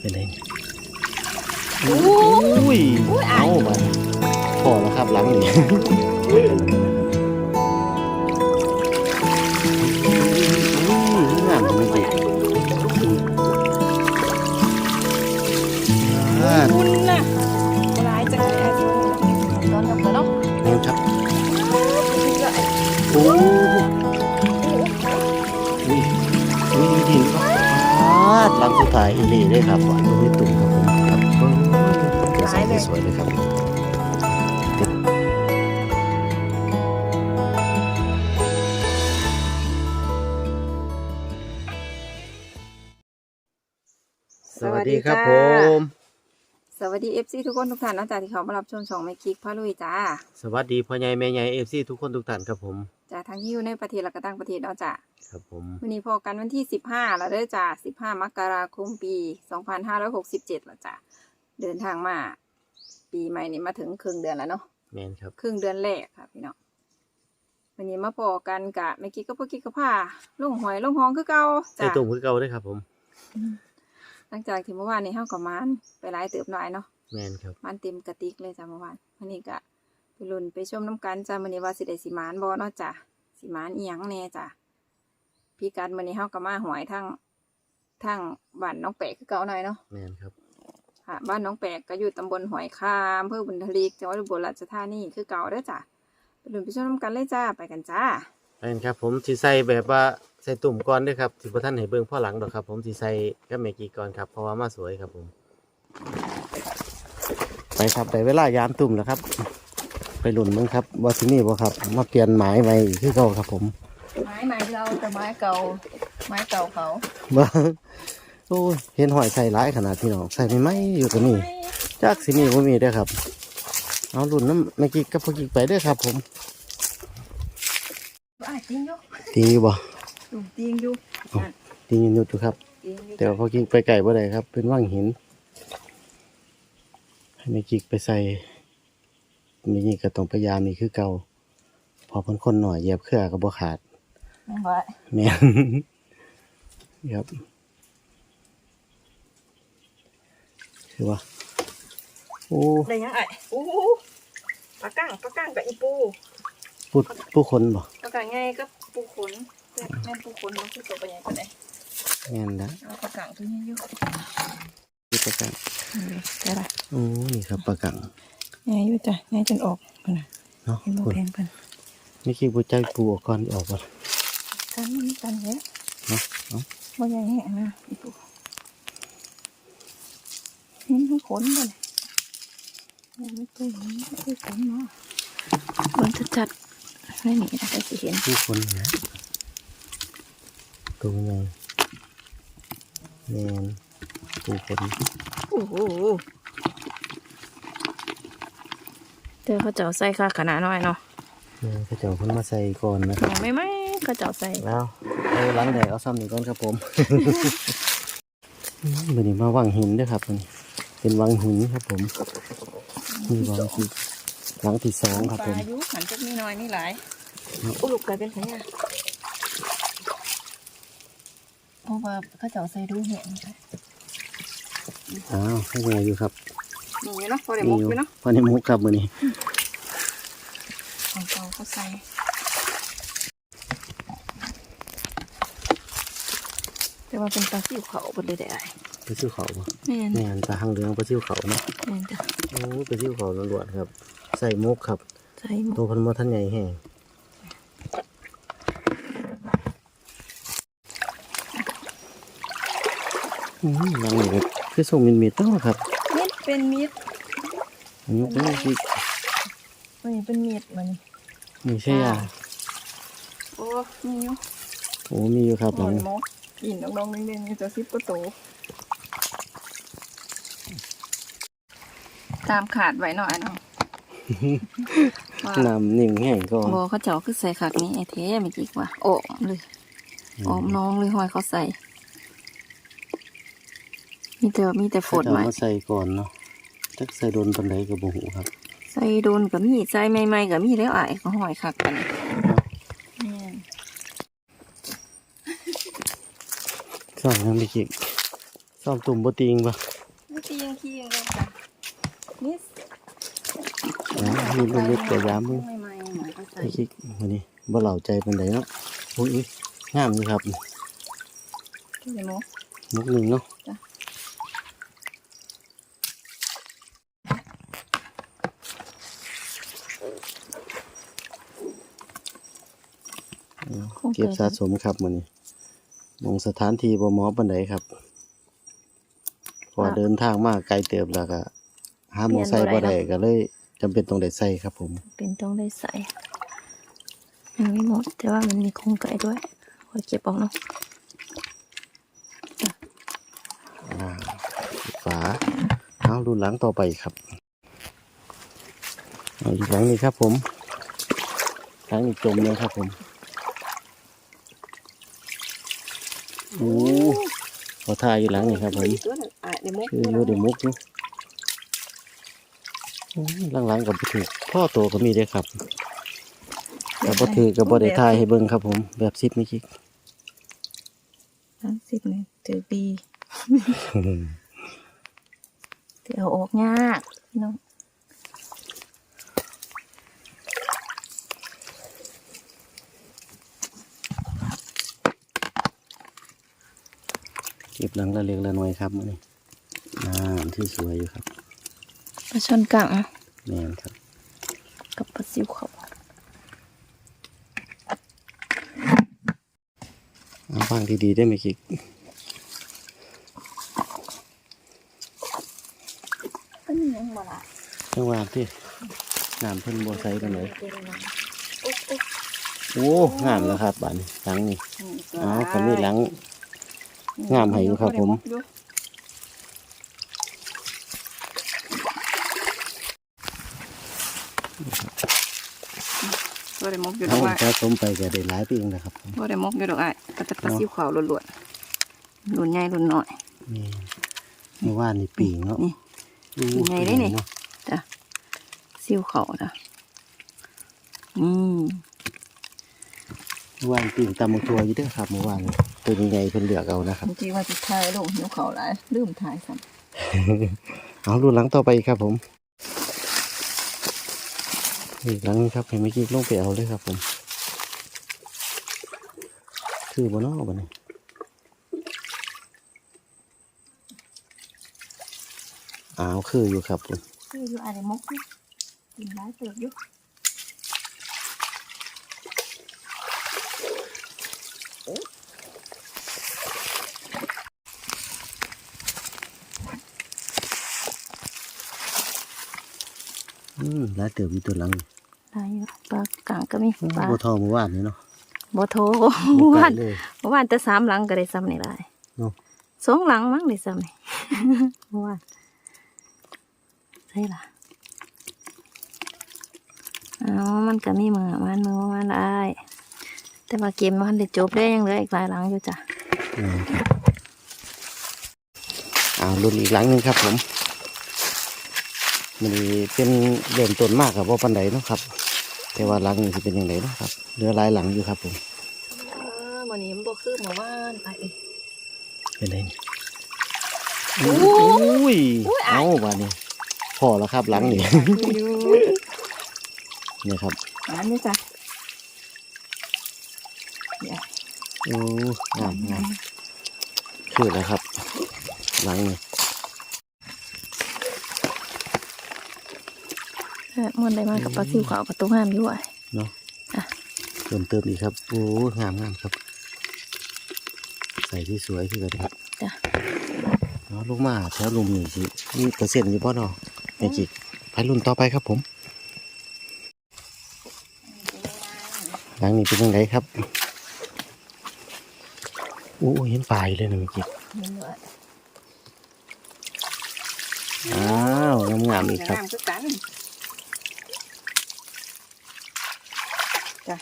เป็นไงอุ้ยเอามาพอแล้วครับหลังนี่ ลังสุดท้ายอีหลีเลยครับหวานตรงนี้ตุ่มครับผมครับโอ้ยกระสังสวยๆเลยครับสวัสดีครับผม สวัสดีเอฟซีทุกคนทุกท่านนะจ๊ะที่เขามารับชมช่องแม่คิกพระลุยจ้า สวัสดีพ่อใหญ่แม่ใหญ่เอฟซีทุกคนทุกท่านครับผม จากทั้งที่อยู่ในประเทศและก็ต่างประเทศเนาะจ้ะครับผมวันนี้พอกันวันที่สิบห้าแล้วเด้อจ้ะสิบห้ามกราคมปีสองพันห้าร้อยหกสิบเจ็ดแล้วจ้ะเดินทางมา ปีใหม่นี้มาถึงครึ่งเดือนแล้วเนาะแมนครับ ครึ่งเดือนแรกค่ะพี่น้องวันนี้มาพอกันกะแม่กิ๊กก็พอกิ๊กก็พาลงหอยลงหองคือเก่าใส่จ้ะตุ่มคือเก่าด้วยครับผม หลังจากที่เมื่อวานนี้เฮากับมานไปหลายเติบหน่อยเนาะแมนครับ มันเต็มกระติกเลยจ้ะเมื่อวานวันนี้ก็ ไปลุ้นไปชมน้ำกันจ้ะมื้อนี้ว่าสิได้สิมานบ่เนาะจ้ะสิมานอีหยังแน่จ้ะพี่กัดมื้อนี้เฮาก็มาหวยทั้งทั้งบ้านน้องแปะคือเก่าหน่อยเนาะแมนครับค่ะบ้านน้องแปะก็อยู่ตำบลหอยคามอำเภอบุญทลีจังหวัดอุบลราชธานีคือเก่าเด้อจ้ะไปลุ้นไปชมน้ำกันเลยจ้าไปกันจ้าแมนครับ ผมสิใส่แบบว่าใส่ตุ่มก่อนด้วยครับสิบ่ท่านให้เบิ่งพ่อหลังดอกครับ ผมสิใส่กับแม่กีก่อนครับเพราะว่ามาสวยครับผม ไปครับไปเวลายามตุ่มแล้วครับ ไปหลุนมึงครับว่าที่นี่บ่ครับ มาเปลี่ยนหมายใหม่อีกคือเก่าครับผมไม้ใหม่เราแต่ไม้เก่า ไม้เก่าเขาบ่โอ้ยเห็นหอยใส่หลายขนาดพี่น้องใส่ไม่ไหมอยู่ตัวนี้จากสินี่บ่มีเด้อครับเอาหลุนน้ำแม่กีกับพ่อกีไปเด้อครับ ผมอะจริงอยู่ตีอยู่บ่อืมจริงอยู่ตีอยู่นุดอยู่ครับ จริงอยู่แต่ว่าพอกิกไปไก่บ่ได้ครับ เป็นว่างหินให้ไม่กิกไปใส่ มีนี่ก็ต้องพยายามนี่คือเก่าพอเพิ่นคนหน่อยเหยียบเครือก็บ่ขาดไม่ไหวแม่นครับคือว่าโอ้ได้ยังไงโอ้โหปลากั้งปลากั้งกับอีปูพูดผู้คนบ่ปลากั้งไงก็ปูขนแม่แม่นปูขนมันคือตัวไปใหญ่กว่าไหนแม่นนะเอาปลากั้งตัวนี้อยู่คือปลากังได้ละโอ้นี่ครับปลากัง ไงอยู่จ้ะไงจนออกมันน่ะเนาะเห็นบ่คุณแพงเพิ่นไม่คิดว่าใจปูออกก่อนออกบ่กันมันกันเยอะเนาะเนาะบ่ใหญ่แห้งนะอีปูเห็นทั้งขนบ่เลยยังไม่ตัวนี้ไม่ตัวขนเนาะเบิ่งจัดๆไม่หนีนะใครสิเห็นผู้คนนะตัวใหญ่แม่นผู้คน โอ้โห เจอเขาเจ้าใส่ค่ะขนาดน้อยเนาะเออเขาเจ้าเพิ่นมาใส่ก่อนนะครับยังไม่ไหมเขาเจ้าใส่แล้วเอาหล้างแดดเอาซ้ำนี่ก่อนครับผมอืมวันนี้มาวังหินด้วยครับมันเป็นวังหินครับผมมีวังที่หลังที่สองครับปผมลายุหันจักนี่น้อยนี่หลายอุลุกกลายเป็นขยะเพราะว่าเขาเจ้าใส่ดูเห็นอ้าวให้ยังไงอยู่ครับ นี่เนาะพอได้มุกอยู่เนาะพอในมุกครับมือนี้ของเก่าเขาใส่แต่ว่าเป็นปลาซิวเขาบนเลยได้ไปซิ้วเขาบ่แม่นแม่นปลาหางเหลืองปลาซิ้วเขาเนาะแม่นจ้ะโอ้ยปลาซิ้วเขาล้วนๆครับ ใส่มุกครับใส่หมตัววพันมอท่านใหญ่แห้งอืมหลังนี้ก็คือส่งมินมิดเนาะครับมิด เป็นมิดอันนี้ก็คือมันนี่เป็นมิดมันมีใช่ยาโอ้มีอยู่โอ้มีอยู่ครับหหลัองยมกกินน้องๆเล่นๆอยู่จะซิปประตูตามขาดไว้หน่อยเนาะว่าน้ำนิ่งแห้งก็บอเขาเจ้าคือใส่ขักนี้ไอ้เท่ไม่กี่กว่าโอ้มเลยโอ้มน้องเลยห้อยเขาใส่ มีแต่มีแต่ฝนจะไหมมาใส่ก่อนเนาะ จักใส่โดนปันไดกับบุหูครับใส่โดนกับมีใส่ใหม่ๆกับมีแล้วไอ้ายก็ห้อยขักกันแม่นใส่น้ำไปกิกใส่ซ้อมตุ่มบ่ติงบ่ไม่ตียังขี้ยังเลยจ้ะนี่นะมีลูกเล็กแต่ยามมึงใหม่ๆหน่อยก็ใส่ไอ้คิกวันนี้บ่เหล่าใจปานใดเนาะโอ้ยงามนี่ครับขี้เลยโมมุกหนึ่งเนาะ จ้ะเก็บสะสมครับมื้อนี้มองสถานที่บ่เหมาะปานใดครับเพอเดินทางมาไกลเติบแล้วก็หาหมอไซค์บ่ได้ก็เลยจำเป็นต้องได้ใส่ครับ ผม เป็นต้องได้ใส่ยังไม่หมด แต่ว่ามันมีโครงไก่ด้วยคอยเก็บออกเนาะอ่าปิดฝาเอารุ่นหลังต่อไปครับเอาอีกหลังนี้ครับผมหลังนี้จมเลยครับผม โอ้ขอทายอยู่หลังนี้ครับผมตัวนั้นอะเดี๋ยวมุกคืออยู่ในมุกอยู่โอ้ยหลังๆกับบ่ถือพ่อโตก็มีเด้อครับแต่บ่ถือกับบ่ได้ทายให้เบิ่งครับ ผม แบบซิปไม่คิกทั้งสิบเนี่ยถือปีเดี๋ยวออกยากพี่น้อง เก็บหลังละเล็กละน้อยครับมื้อนี้น้ำที่สวยอยู่ครับปลาช่อนกังแม่นครับ กับปลาซิวเขาเอาฟังดีๆได้ไหมคิกก็มียังบ่ละจังหวะที่น้ำเพิ่นบ่ใสกันเลยเดี๋ยวนะอุ๊บอุ๊บโอ้งามแล้วครับบาดนี้หลังนี้นี่อ๋อคันนี้หลัง งามให้อยู่ครับผมบ่ได้มกอยู่ดเอาอกว่าสะสมไปก็ได้หลายปีเองนะครับผมบ่ได้มกอยู่ดอกอ้ายก็จะปลาซิวขาวล้วนๆล้วนใหญ่ล้วนน้อยนี่เมื่อวานนี่ปีงเนาะนี่อู้ปีงไงได้นี่เนาะจ้ะซิวเขานะนี่เมื่อวานปีงตำบักทัวอยู่เด้อครับเมื่อวานนี่ ตัวใหญ่ๆเพิ่นเลือกเอานะครับจริงๆว่าจะถ่ายลงหิวเขาหลายลืมถ่ายซ้เอารุ่นหลังต่อไปครับผมอีกหลังนึงครับให้เมื่อกี้ลงไปเอาเลยครับผมคือบนนอกบันนี้อ้าวคืออยู่ครับผมำคืออยู่อะไรมกนี่กินหลายเติบอยู่ อืมแล้วเติบอยู่ตัวหลังหลายอยู่ปลากลางก็มีปลาบัวทองเมื่อวานนี่เนาะบ่โทบ่เมื่อไกลวานเลยเมื่อวานแต่สามหลังก็ได้ซ้ำนี่หลายเนาะสองหลังมั้งได้ซ้ำนี่เมื่อวานใช่ล่ะอ๋อมันก็มีมือมันมือมันได้ แต่ว่าเกมมันได้จบได้ยังเหลืออีกหลายหลังอยู่จ้ะอืมอ้าวรุ่นอีกหลังหนึงครับผม มันเป็นเริ่มต้นมากกับว่าปันไดเนาะครับ แต่ว่าหลังนี้จะเป็นยังไงเนาะครับเหลือหลายหลังอยู่ครับผมเออวันนี้มันบ่คือเมื่อวานไปเป็นไรนี่โอ้อุ้ยอุ้ยอะเอาบานี้พอแล้วครับหลังนี่เนี่ยครับอันนี้จ้ะเดี๋ยวโอ้งามงามคือแล้วครับ หลังนี่ เออมันได้มากับปลาซิวขาวกับตัวงามอยู่อะเนาะอะเติมเติมอีกครับโอ้งามงามครับ ใส่ที่สวยคือกันครับจ้ะเนาะลูกมาแถวลุมนี่สิมีเปอร์เซ็นต์อยู่ป่ะเนาะแม่จิกไปรุ่นต่อไปครับผมหลังนี้เป็นยังไงครับโอ้เห็นปลาอยู่เลยนะแม่จิกเห็นด้วยอ้าวงามงามๆอีกครับ งา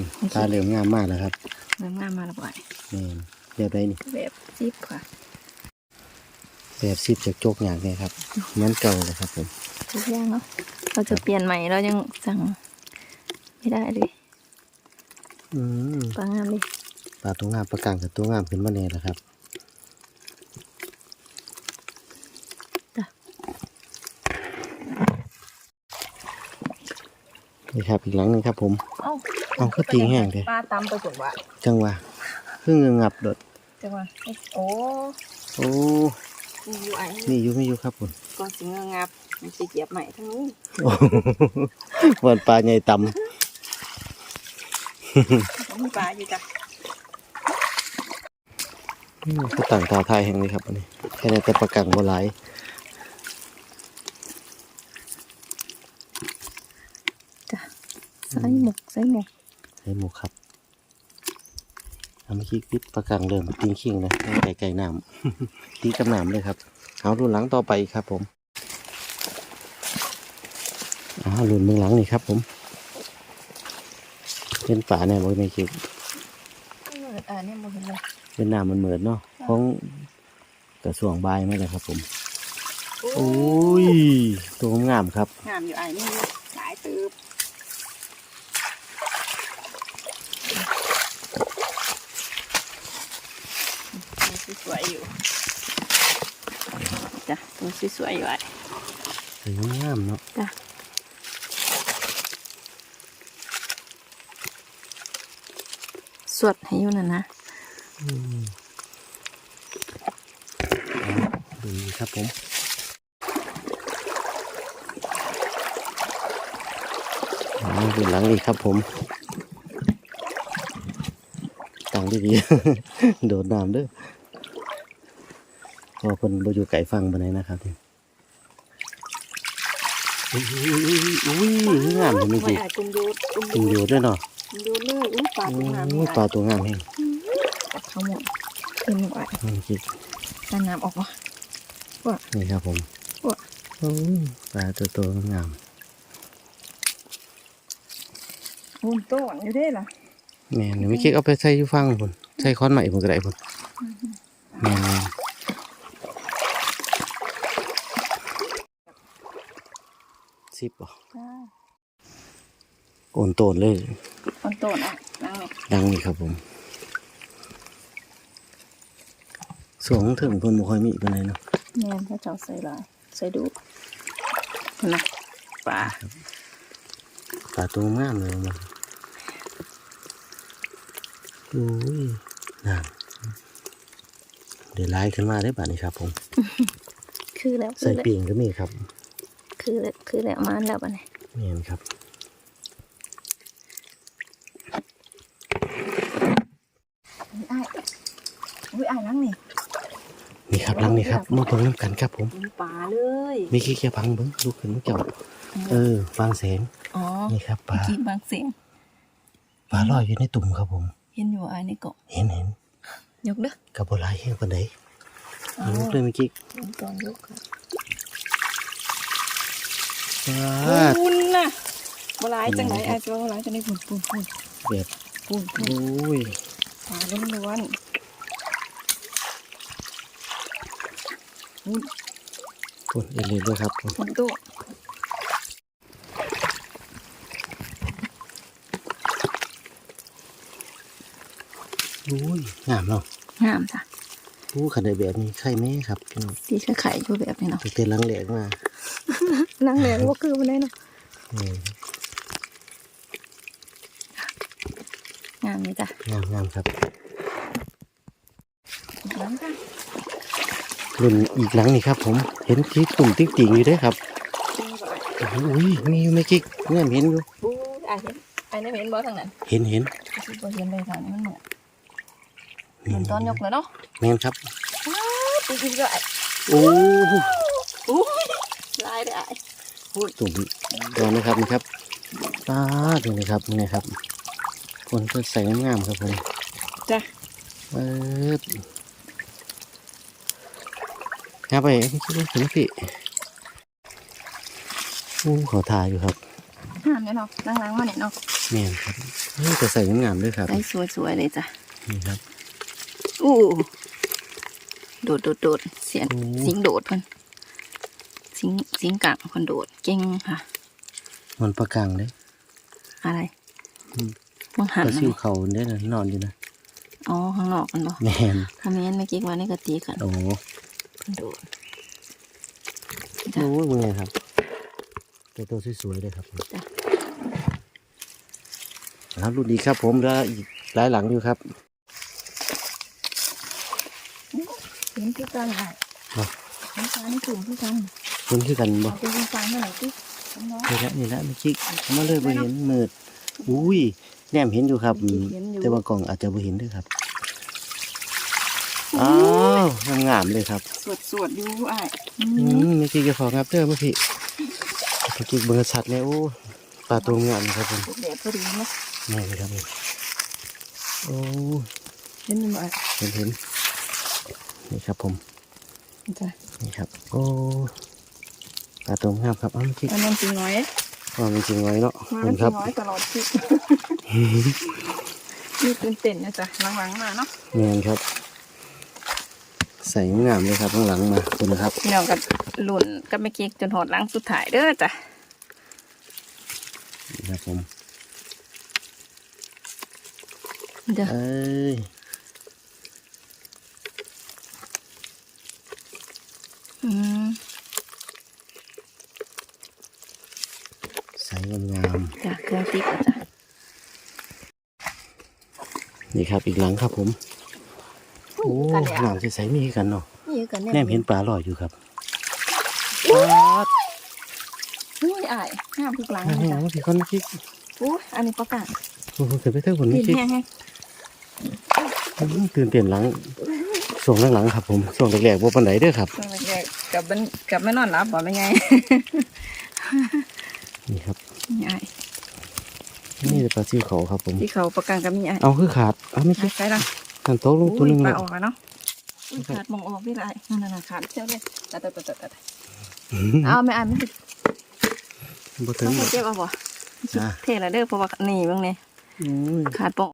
มคือกันจ้ะงามตาเหลืองงามมากนะครับเริ่มงามมาแล้วบ่อยนี่แบบไรนี่แบบซิปค่ะ แบบซิบจากโจกอย่างนี้ครับเหมือนเก่าเลยครับผมทุกอย่างเนาะเราจะเปลี่ยนใหม่เรายังสั่งไม่ได้เลยอืมปลางามดิปลาตัวงามปลากลางกับตัวงามขึ้นมาแน่แล้วครับ นี่ครับอีกหลังหนึงครับ ผม เอ้าเอาก็ตีแห้งเด้ปลาตำไปจนว่าจังหวะเพิ่งเงงับโดดจังว่าโอ้โอ้มีอยู่ไอ้นี่อยู่ไม่อยู่ครับผมก่อนสิเงงับมันสิเหยียบใหม่ทั้งนู้นโอ้วันปลาใหญ่ต่มีปลาอยู่จ้ะำก็ต่างตาทายแห่งนี้ครับอันนี้แค่ในแต่ปลากังบ่หลาย จ้ะ ใส่หมกใส่หมกใส่หมูครับเอามาคิกปิดปลากังเดิมตีนขิงนะไก่ไก่น้ำตีกับน้ำเลยครับเอารุ่นหลังต่อไปครับ ผมเอารุ่นเมืองหลังนี่ครับ ผมเป็นป่าแน่บ่ไม่คิดอ่าเนี่ยโมเห็นเลยเป็นน้ำมันเหมือนเนาะของกระสวงบายไม่เลยครับ ผมโอ้ยตัวงามครับงามอยู่ไอ้นี่สายตืบตัวสวยๆอยู่จ้ะ ตัวสวยๆอยู่ไอ้สวยงามเนาะจ้ะสวดให้อยู่นั่นนะดูนี่ครับผมเอาดูหลังอีกครับผมตั้งดีๆโดดน้ำเด้อ พอคนบ่อยู่ไก่ฟังบนไหนนะครับนี่อุ้ยอุ้ยงามเลยไม่ไม่จีอาจกุมยูดกุมกินอยู่ด้วยเนาะกุมยูดเลยอุ้ยปลาตัวงามยปลาตัวงามแห้งเขาหมดเป็นหมดไอ้นี่คิดปลาน้ำออกมานี่ครับผมปลาตัวโตงามบุญต้นอยู่ได้ล่ะแม่นไม่คิดเอาไปใส่ยูฟังพุ่นใส่ค้อนใหม่พุ่นก็ได้พุ่นแม่นๆ สิบบ่โอนโตนเลยคนต้นอะนั่งนี่ดังนี่ครับผมสวงถึงเพิ่นบ่ค่อยมีปานใดเนาะแม่นพระเจ้าใส่ลายใส่ดูนะปลาปลาตัวงามเลยมันโอ้ยน้ำเดี๋ยวไล่ขึ้นมาได้ป่ะนี่ครับผม คือแล้วคืใส่อแล้วปีงก็มีครับ คือแล้วคือแล้วมันแล้วปะเนี่ยนี่นครับไอ้อุ้ยไอ้นั่งนี่นี่ครับหลังนี่ครับมาเบิ่งน้ำกันครับผมเป็นปลาเลยมีขี้เกียจพังเบิ้งลุกขึ้นมาเจ้าเออฟังเสียงอ๋อนี่ครับปลากินบางเสียงปลาลอยอยู่ในตุ่มครับผม เห็นอยู่ไอ้ในเกาะเห็นเห็นยกเด้อกับโบหลายแห้งปานใดอ๋อลุกเลยเมื่อกี้ตอนยกค่ะ ปลาดปุ่นน่ะบหลายจังไหนไอ้ตัวบหลายจังไหนปุ่นปุ่นปุ่นแบบปุ่นปุ่นโอ้ยปลาล้วนล้วนปุ่นเอ็นเลยด้วยครับๆคนตู้โอ้ยงามเนาะงามจ้ะโอ้ขันได้แบบนี้ไข่แม่ครับพี่น้องสีไข่อยู่แบบนี้เนาะตั้งแต่หลังแหลกมา นั่งเลยว่าคือมันได้เนาะนี่งามนี่จ้ะงามงามครับน้ำจ้ะรุ่นอีกหลังนี่ครับ ผม เห็นที่ตุ่มติ๊กติ่งอยู่เด้วยครับจริงบ่ไอ้โอ้ยมีอยู่ไม่กี่เนี่ยเห็นอยู่บูไอ้เห็นไอ้นี่เห็นบ่ทางนั้นเห็นเห็นคือบ่เห็นเลยทางนี้มันเหมือนเหมือนตอนยกเลยเนาะแม่นครับจริงๆก็ไอ้โอ้อู้ลายเลยไอ้ ตุ่มเดี๋ยวนะครับนี่ครับตาดูนะครับนี่ครับคนก็ใส่งามๆครับผมจ้ะเอองับไปไม่คิดว่าถึงพี่โอ้ขอทาอยู่ครับงามเนี่ยเนาะนั่งล้างมาเนี่ยเนาะแม่นครับเฮ้ยจะใส่งามๆด้วยครับได้สวยๆเลยจ้ะนี่ครับอู้โดดโดดโดดเสียงโอ้สิงโดดเพิ่น สิงสิงกังเพิ่นโดดเก่งค่ะ มันประกังเลยอะไรมังหันปลานะซิวเขาเนี่ยนะนอนอยู่นะอ๋อข้างนอกกันบ่แมนคอมเมนต์เมื่อกี้ว่านี่ก็ตีกันโอ้โดดโหมึงไงครับเป็นตัวสวยๆเลยครับจ้ะครับรุ่นนี้ครับ ผมแล้วอีกหลายหลังอยู่ครับเห็นที่กันอะครับเห็นฟ้านี่กลุ่มที่กันเพิ่นคือกันบ่เอาไปยิงฟังหน่อยสิน้องนี่ละนี่ละเมื่อกี้มาเลยบ่เห็นมืดอุ้ยแนมเห็นอยู่ครับอืมแต่ว่ากล่องอาจจะบ่เห็นด้วยครับอ้าวงามๆเลยครับ สวดสวดๆอยู่อะอือืมมเมื่อกี้ก็ของครับเด้อเมื่อกี้เมื่อกี้เบิ่งชัดเลยโอ้ปลาตัวงามนะครับผมแดดพอดีเนาะนี่เลยครับนี่โอ้เห็นอยู่อะเห็นเห็นนี่ครับผมจ้ะนี่ครับโอ้ ปลาตัวงามครับเอ้าเมื่อกี้อันนั้นจริงน้อยความจริงไว้เนาะมาเห็นจคริรังบน้อยตลอดชีวิตนี่ตื่นเต้นนะจ๊ะหลังๆมาเนาะเงินครับ ใส่งามเลยครับข้างหลังมาคุณนะครับ พี่น้องกับหลุ่นกับแม่กิ๊กจนหอดหลังสุดท้ายเด้อจ้ะนี่ครับผม เด้อเอ้ยอืม ใส่ งามจ้ะเครื่องติ๊กอะจ้ะๆนี่ครับอีกหลังครับผม โอ้กันแล้วหลังใสๆมีคือกันเนาะนี่กันแนแน่มเห็นปลาลอยอยู่ครับอุ้ปลาดอุ้ยอ้ายห้ามทุกหลังแห้เลยงจ้ะๆพี่คนเมื่อกี้อุ้ยอันนี้ประกาศผมเคยไปเที่ยวคนกิเมื่อนกี้แห้งแห้งอืมตื่นเต้นหลังส่วงหลังๆครับผมส่วงแรกๆบ่ปานใดเด้อครับตอนแรกๆกับมันกับไม่นอนหลับบ่ไม่ไงนี่ครับนี่อ้าย นี่ปลาซิวเขาครับผมที่เขาประกันกับมีอ้ายเอาคือขาดเอาไม่ใช่ใช่ละขันโต๊ะลงตัวหนึงปเลลายออกแล้วเนาะอุ้ยขาดมองออกนี่ละอ้ายนั่นน่ะขาดเจ้าเลยตัดตัดตัดตัดอืมเอาไม่อ้ายไม่ติดบ่ถึงเอาหรอกเจ็บเอาบ่จ้าเทละเด้อเพราะว่านี่เบางนี่โอ้ยขาดป้อง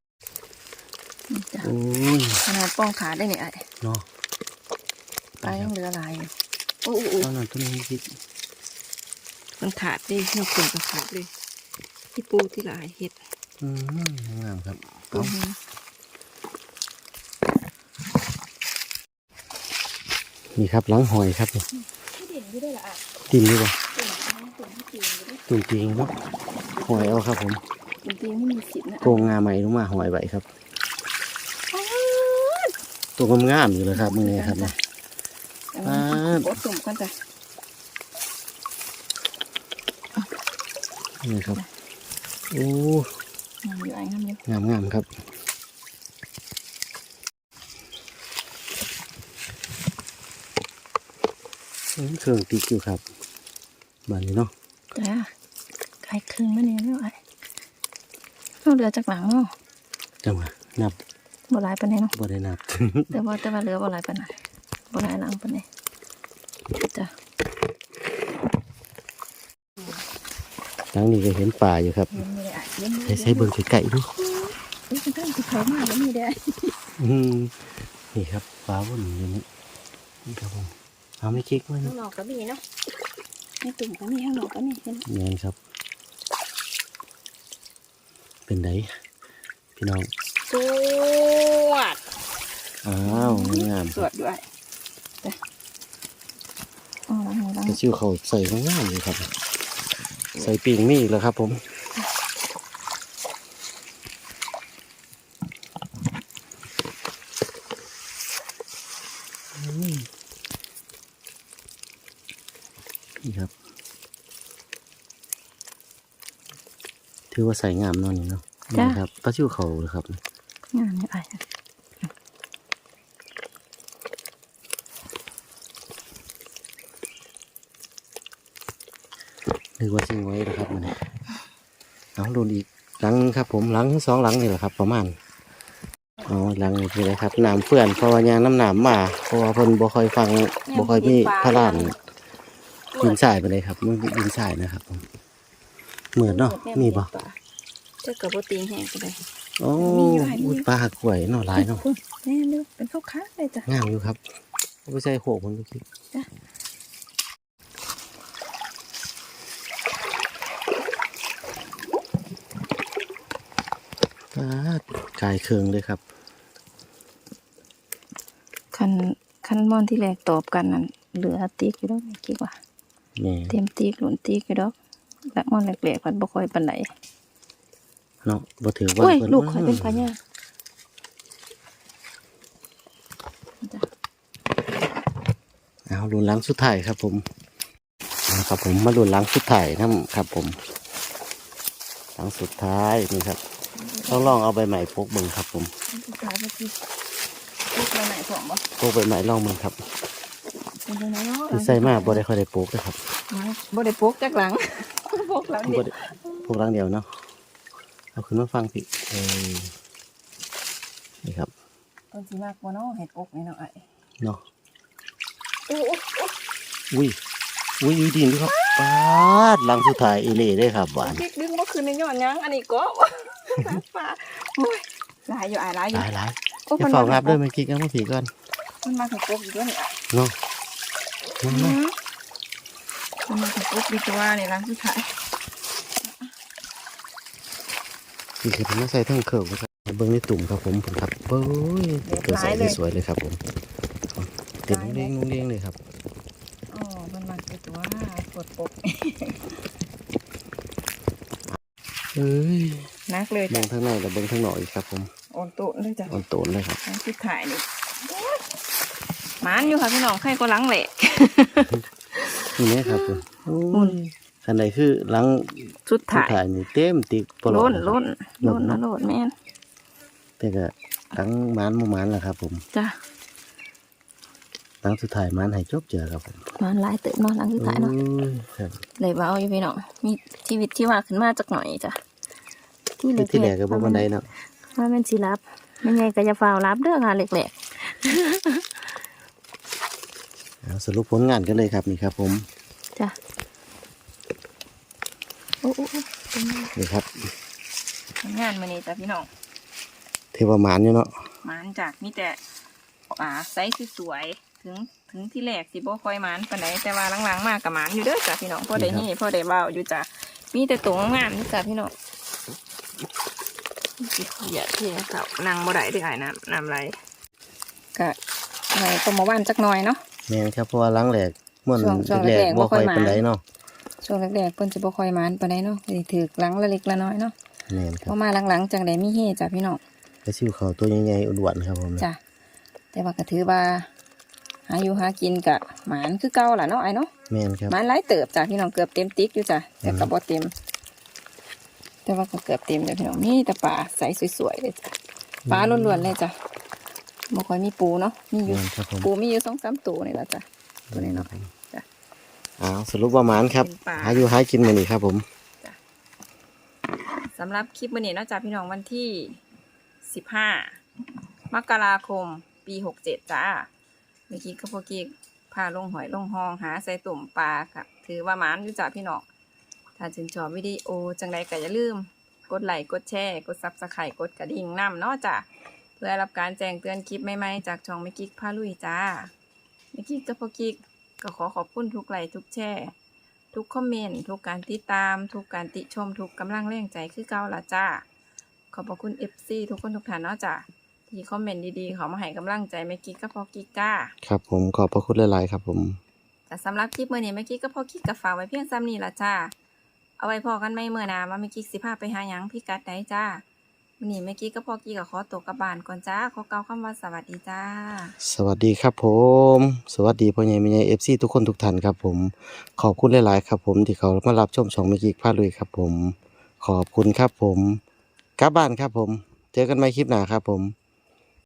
นี่จ้ะโอ้ยขนาดป้องขาดได้นี่ไอ้เนาะปลายังเหลือหลายอยู่โอ้โหเอาหน่อยตัวนี้คิดมันขาดดินกขุนก็ขาดเลย ที่ปูที่หลายเห็ดอืมงามครับปูเอานี้นี่ครับหลังหอยครับนี่ที่เด่นอยู่ได้ละอะดินดีกว่าตุ่มตุ่มที่ตีนอยู่ด้วยตุ่มจริงเนาะหอยเอาครับผมตุ่มตีนที่มีสิบนะโกงงาใหม่ลงมาหอยไว้ครับตัวงามๆอยู่เลยครับมือนี้ครับนะอ่าอ่าโอ้ตุ่มกันจ้ะนี่ครับ โอ้งามอยู่ไอ้งามอยู่งามงามๆครับอืมเครื่องติดอยู่ครับบ้านนี้เนาะจ้าไก่ครึ่งมาเนี่ยแล้วไอ้เราเหลือจากหลังเนาะจังหวะนับบ่หลายปานใดเนาะบ่ได้นับ แต่ว่าแต่ว่าเหลือบ่หลายปานใดบ่หลายหลังปานใดจ้ะ หลังนี้ก็เห็นป่าอยู่ครับเย็นไม่ได้อะเย็นไม่ใช้ได้ใช้เบิ่งไก่ๆดูนี่คือการที่เขามาแล้วมีได้อืมนี่ครับฟ้าวนอยู่นี่นี่ครับผมเอาไม่คิกไว้ข้านะงนอกก็มีเนาะในตุ่มก็มีข้างนอกก็มีเห็นเนียนครับ เป็นไดพี่น้องสวดอ้าวงามสวดด้วยจ้ะอ๋อล้างมือล้างกระชิวเขาใส่งามเลยครับ ใส่ปีกมีอีกแล้วครับ ผมอืมนี่ครับ ถือว่าใส่งามเนอนนี่เนาะนี่ครับปลาชิวเขาเลยครับ งานนี่ไอ้นึกว่าทิ้งไว้นะครับมันเอาโดนอีกหลังครับ ผมหลังทั้งสองหลังนี่แหละครับ ประมาณอ๋อหลังนี่คืออะไรครับน้ำเพื่อนเพราะว่ายางน้ำหนามมาเพราะว่าเพิ่นบ่ค่อยฟังบ่ค่อยมีพระลานดินทรายไปเลยครับมันดินทรายนะครับผมเหมือนเนาะมีบ่เจ้ากับโบตีนแห้งก็ได้โอ้มีอยู่หลายมีอุ้ยปลากล้วยเนาะหลายเนาะแน่ดูเป็นข้าวค้าเลยจ้ะงามอยู่ครับเอาไปใส่โขกมันดูสิ จ้ะ ป อ่ากาย เครื่องเลยครับคันคันมอนที่แรกตอบกันนั่นเหลือติ๊กอยู่ดอกคิดว่านี่เต็มติ๊กหลุนติ๊กอยู่ดอกและมอนแรกๆมันบ่ค่อยปานใดเนาะบ่ถือว่าโอ้ยเพิ่นลูกค่อยเป็นพญาจ้ะเอาลุ้นหลังสุดท้ายครับ ผมเอาครับผมมาลุ้นหลังสุดท้ายนํครับผมหลังสุดท้ายนี่ครับ ต้องลองเอาใบใหม่พกเบิ่งครับผมสุดท้ายก็คือลูกไปไหนของบ่พกใบใหม่ลองเบิ่งครับเป็นจังไดเนาะที่ใส่มาบ่ได้ค่อยได้พกนะครับบ่ได้ปกจักหลังปกหลังบ่เด็กได้พกหลังเดียวเนาะเอาขึ้นมาฟังพี่เออนี่ครับต้นสิมากบ่เนาะเห็ดปกนี่เนาะไอ้เนาะโอ้โอ้โอ้อุ้ยอุ้ยอยู่ดีนี่ครับปาดหลังสุดท้ายอีเล่ได้ครับหวานพริกดึงบ่คืนในย้อนหยังอันนี้ก็ ปลาโอ้ยหลายอยู่อ้ายหลายอหยู่ลายหลายโอ้จะมันเฝ้ามางับด้วยเมื่อกี้กันเมื่อกี้ก่อนมันมาถึงปกอยู่ด้วยนี่อ้ายเนาะมาอืมามมันมาถึงปกดีตัวนี่หลังสุดท้ายนี่คือผมมาใส่ทั้งเคิร์ฟนะครับเบิ้งในตุ่มครับผมผมครับเบ้ยตัวใส่ได้สวยเลยครับผมเต็มนุ่งเด้งนุ่งเด้งเลยครับอ๋อมันมาถึงตัวกดปก เอ้ยนักเลยเบิ้จ้ะงทั้งในและเบิ้งทั้งนอกอีกครับผมโอนโตุเลยจ้ะอ่อนโตนเลยครับหลังสุดท้ายนี่โอ้ยหมานอยู่ค่ะพี่น้องใครก็หลังแหละนี่ไหมครับผมโอ้หุ่นยขันใดคือหลังสุดสุดท้ายท้ายนี่เต็มติกปลอล้ดนล้นล้นนะโลดแม่นแต่ก็หลังหมันบ่หมันล่ะครับ ผมจ้ะหลังสุดท้ายหมันให้จบเจอครับผมหมานหลายเติบเนาะหลังสุดท้ายเนาะโอ้ยครับเลยเบาอยู่พี่น้องมีชีวิตที่ว่าขึ้นมาจากหน่อยจ้ะ ที่คือที่แรกก็บ่บันไดเนาะว่าเป็นสิรับไม่ไงก็จะฝ่าวรับเด้อค่ะเล็กเอาสรุปผลงานกันเลยครับนี่ครับ ผมๆจ้ะโอ้โอ้โอ้เป็นไงนี่ครับผลงานมานี่จ้ะพี่น้องเทวามานอยู่เนาะหมานจากมีแต่ป่าไซส์สวยๆถึงถึงที่แรกสิบ่ค่อยหมานปานใดแต่ว่าหลังๆมากกับหมานอยู่เด้อจ้ะพี่น้องพอได้นี่พอได้เบาอยู่จ้ะมีแต่ตัวงามๆนี่จ้ะพี่น้องสิ อย่าเที่ยเก่านางบ่ได้ได้อายน้ำน้ำไหลก็ไหนก็มาว่านจักหน่อยเนาะแม่นครับเพราะว่าหลังแรกม่วนช่วงช่วงแรกแรกๆบ่บ่ค่ค่ออยยมา ปานใดเนาะช่วงแรกๆเพิ่นสิบ่ค่อยหมานปานใดเนาะก็สิถือหลังละเล็กละน้อยเนาะแม่นคพรัอบมาหลังๆจังไดมีเฮจ้ะพี่น้องกระชิวเขาตัวใหญ่ๆอ้วนๆครับผมจ้ะแต่ว่าก็ถือว่าหาอยู่หากินกะหมานคือเก่าล่ะเนาะไอ้เนาะ แม่นครับหมานหลายเติบจ้ะพี่น้องเกือบเต็มติ๊กอยู่จ้ะแต่ก็บ่เต็ม แต่ว่าก็เกือบเต็มเลยพี่น้องนี่แต่ปลาใสสวยๆเลยจ้ะปลาล้วนๆเลยจ้ะบ่ค่อยมีปูเนาะมีอยู่แม่นครับผม ปูมีอยู่สองสามตัวนี่แหละจ้ะตัวนี้เนาะจ้ะ อ้าวสรุปว่าหมานครับ เป็นปลา หาอยู่หากินมื้อนี้ครับผม สำหรับคลิปวันนี้เนอกจากพี่น้องวันที่สิบห้ามกราคม ปีหกเจ็ดจ้า เมื่อกี้ก็พวกกี้พาลงหอยลงห้องหาใส่ตุ่มปลาค่ะ ถือว่าหมานอยู่จ้าพี่น้อง ถ้าชื่นชอบวิดีโอจังใดก็อย่าลืม กดไลค์กดแชร์กดซับสไครต์กดกระดิ่งน้ำเนาะจ้ะเพื่อรับการแจ้งเตือนคลิปใหม่ๆจากช่องไม่กิ๊กพาลุยจ้าไม่กิ๊กกับพวกกิ๊กก็ขอขอบคุณทุกไลค์ทุกแชร์ทุกคอมเมนต์ทุกการติดตาม ทุกการติชม ทุกกำลังแรงใจคือเก่าละจ้าขอบพระคุณ FC ทุกคนทุกท่านเนาะจ้าที่คอมเมนต์ดีๆเขามาให้กำลังใจแม่กิ๊กกับพ่อกิ๊กก้าครับผมขอบพระคุณหลายๆครับผมแต่สำหรับคลิปเมื่อนี้แม่กิ๊กกับพ่อกิ๊กกับฝากไว้เพียงซ้ำนี้ละจ้า เอาไว้พอกันไม่เมื่อนาว่าแม่กิ๊กสิพาไปหาหยังพี่กัดได้จ้าวันนี้แม่กิ๊กกับพ่อกิ๊กก็ขอตัวกลับบ้านก่อนจ้าขอเกาคำว่าสวัสดีจ้า สวัสดีครับผม สวัสดีพ่อใหญ่แม่ใหญ่ FC ทุกคนทุกท่านครับผม ขอบคุณหลาย ๆ ครับผมที่เขามารับชมช่องเมื่อกิกพาลุยครับผม ขอบคุณครับผม กลับบ้านครับผม เจอกันใหม่คลิปหน้าครับผม